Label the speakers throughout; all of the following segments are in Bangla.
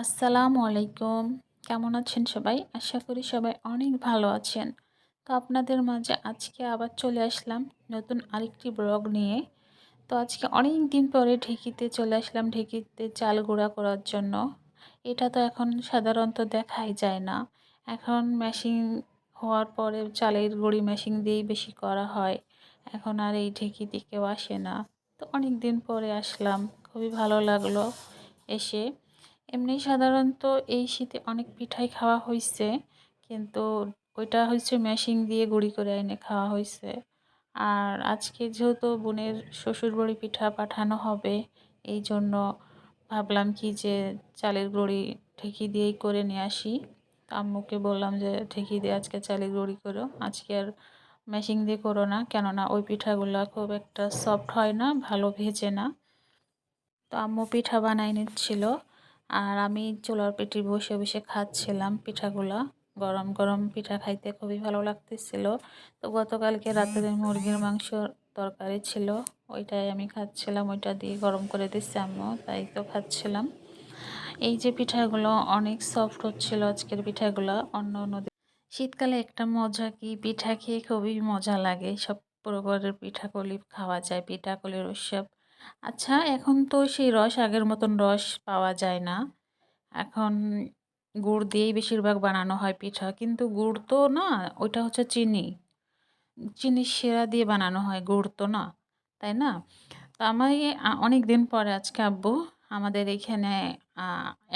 Speaker 1: আসসালামু আলাইকুম। কেমন আছেন সবাই? আশা করি সবাই অনেক ভালো আছেন। তো আপনাদের মাঝে আজকে আবার চলে আসলাম নতুন আরেকটি ব্লগ নিয়ে। তো আজকে অনেক দিন পরে ঢেকিতে চলে আসলাম ঢেকিতে চাল গুঁড়া করার জন্য। এটা তো এখন সাধারণত দেখাই যায় না। এখন মেশিন হওয়ার পরে চালের গুঁড়ি মেশিন দিয়েই বেশি করা হয়। এখন আর এই ঢেকিতে কেউ আসে না। তো অনেক দিন পরে আসলাম। খুবই ভালো লাগল এসে। এমনি সাধারণত এই শীতে অনেক পিঠাই খাওয়া হয়েছে কিন্তু ওইটা হচ্ছে মেশিন দিয়ে গুঁড়ি করে এনে খাওয়া হয়েছে আর আজকে যেহেতু বোনের শ্বশুরবাড়ি পিঠা পাঠানো হবে, এই জন্য ভাবলাম কি যে চালের গুঁড়ি ঠেকি দিয়েই করে নিয়ে আসি। আম্মুকে বললাম যে ঠেকি দিয়ে আজকে চালের গুঁড়ি করো। আজকে আর মেশিন দিয়ে করো না, কেননা ওই পিঠাগুলো খুব একটা সফট হয় না, ভালো ভেজে না। তো আম্মু পিঠা বানাই নিচ্ছিল। আর আমি চুলার পেটি বসে বসে খাচ্ছিলাম পিঠাগুলা। গরম গরম পিঠা খাইতে খুবই ভালো লাগতেছিল। তো গতকালকে রাতের মুরগির মাংস তরকারি ছিল, ওইটাই আমি খাচ্ছিলাম, ওইটা দিয়ে গরম করে দিচ্ছি আমিও তাই তো খাচ্ছিলাম। এই যে পিঠাগুলো অনেক সফট হচ্ছিল আজকের পিঠাগুলো, অন্য অন্য শীতকালে একটা মজা কি, পিঠা খেয়ে খুবই মজা লাগে। সব প্রকারের পিঠাকলি খাওয়া যায়, পিঠাকলির উৎসব। আচ্ছা এখন তো সেই রস আগের মতন রস পাওয়া যায় না। এখন গুড় দিয়েই বেশিরভাগ বানানো হয় পিঠা। কিন্তু গুড় তো না, ওইটা হচ্ছে চিনি। চিনি সেরা দিয়ে বানানো হয়, গুড় তো না, তাই না? তো আমি অনেক দিন পরে আজকে আব্বু আমাদের এখানে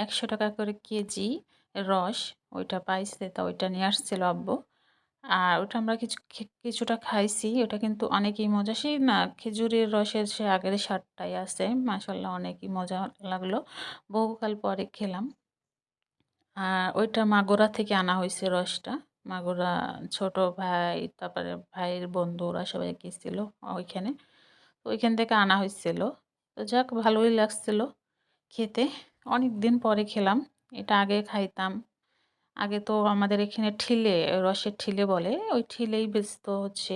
Speaker 1: একশো টাকা করে কেজি রস, ওইটা পাইছে, তা ওইটা নিয়ে আসছিল আব্বু। আর ওটা আমরা কিছু কিছুটা খাইছি। ওটা কিন্তু অনেকই মজা। সেই না খেজুরের রসের সে আগের স্বাদটাই আছে। মাসাল্লাহ অনেকই মজা লাগল। বহুকাল পরে খেলাম। আর ওইটা মাগুরা থেকে আনা হয়েছে রসটা। মাগুরা ছোট ভাই, তারপরে ভাইয়ের বন্ধুরা সবাই গেছিল ওইখানে। ওইখান থেকে আনা হয়েছিল তো যাক, ভালোই লাগছিল খেতে। অনেক দিন পরে খেলাম। এটা আগে খাইতাম। আগে তো আমাদের এখানে ঠিলে, রসের ঠিলে বলে, ওই ঠিলেই বেচতো হচ্ছে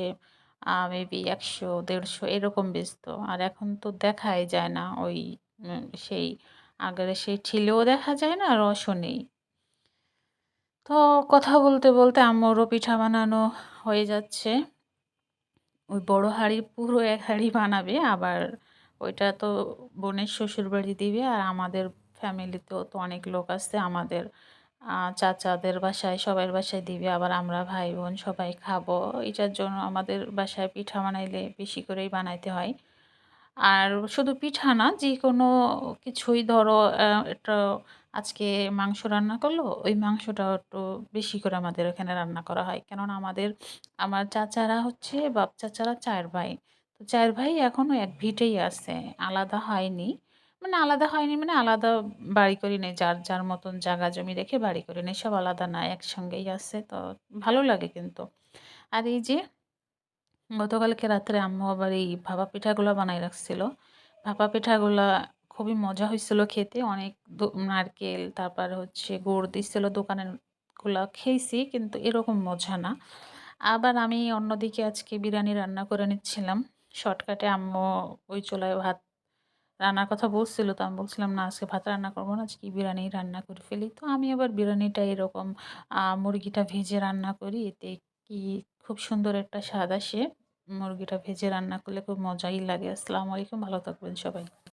Speaker 1: মেবি একশো, দেড়শো এরকম বেচতো। আর এখন তো দেখাই যায় না, ওই সেই, আগের সেই ঠিলেও দেখা যায় না, রসও নেই। তো কথা বলতে বলতে আম্মুরও পিঠা বানানো হয়ে যাচ্ছে। ওই বড় হাঁড়ি, পুরো এক হাঁড়ি বানাবে, আবার ওইটা তো বোনের শ্বশুর বাড়ি দিবে, আর আমাদের ফ্যামিলিতেও তো অনেক লোক আছে, আমাদের চাচাদের বাসায় সবার বাসায় দিবে, আবার আমরা ভাই বোন সবাই খাব। এটার জন্য আমাদের বাসায় পিঠা বানাইলে বেশি করেই বানাইতে হয়। আর শুধু পিঠা না যে কোনো কিছুই ধরো একটা আজকে মাংস রান্না করল, ওই মাংসটা একটু বেশি করে আমাদের এখানে রান্না করা হয়। কেননা আমাদের, আমার চাচারা হচ্ছে বাপ চাচারা চার ভাই। তো চার ভাই এখনও এক ভিটেই আছে, আলাদা হয়নি। মানে আলাদা হয়নি মানে আলাদা বাড়ি করি নেই, যার যার মতন জায়গা, জমি রেখে বাড়ি করি নেই, সব আলাদা না, একসঙ্গেই আছে, তো ভালো লাগে কিন্তু। আর এই যে গতকালকে রাত্রে আম্মু আবার এই ভাপা পিঠাগুলো বানাই রাখছিল। ভাপা পিঠাগুলা খুবই মজা হয়েছিল খেতে, অনেক নারকেল, তারপর হচ্ছে গুড় দিচ্ছিল দোকানেরগুলা খেয়েছি, কিন্তু এরকম মজা না। আবার আমি অন্যদিকে আজকে বিরিয়ানি রান্না করে নিচ্ছিলাম। শর্টকাটে আম্মু ওই চুলায় ভাত রান্নার কথা বলছিল তো আমি বলছিলাম, না, আজকে ভাত রান্না করব না, আজকে বিরিয়ানি রান্না করে ফেলি। তো আমি আবার বিরিয়ানিটা এরকম মুরগিটা ভেজে রান্না করি। এতে কি খুব সুন্দর একটা স্বাদ আসে। মুরগিটা ভেজে রান্না করলে খুব মজাই লাগে। আসসালামু আলাইকুম, ভালো থাকবেন সবাই।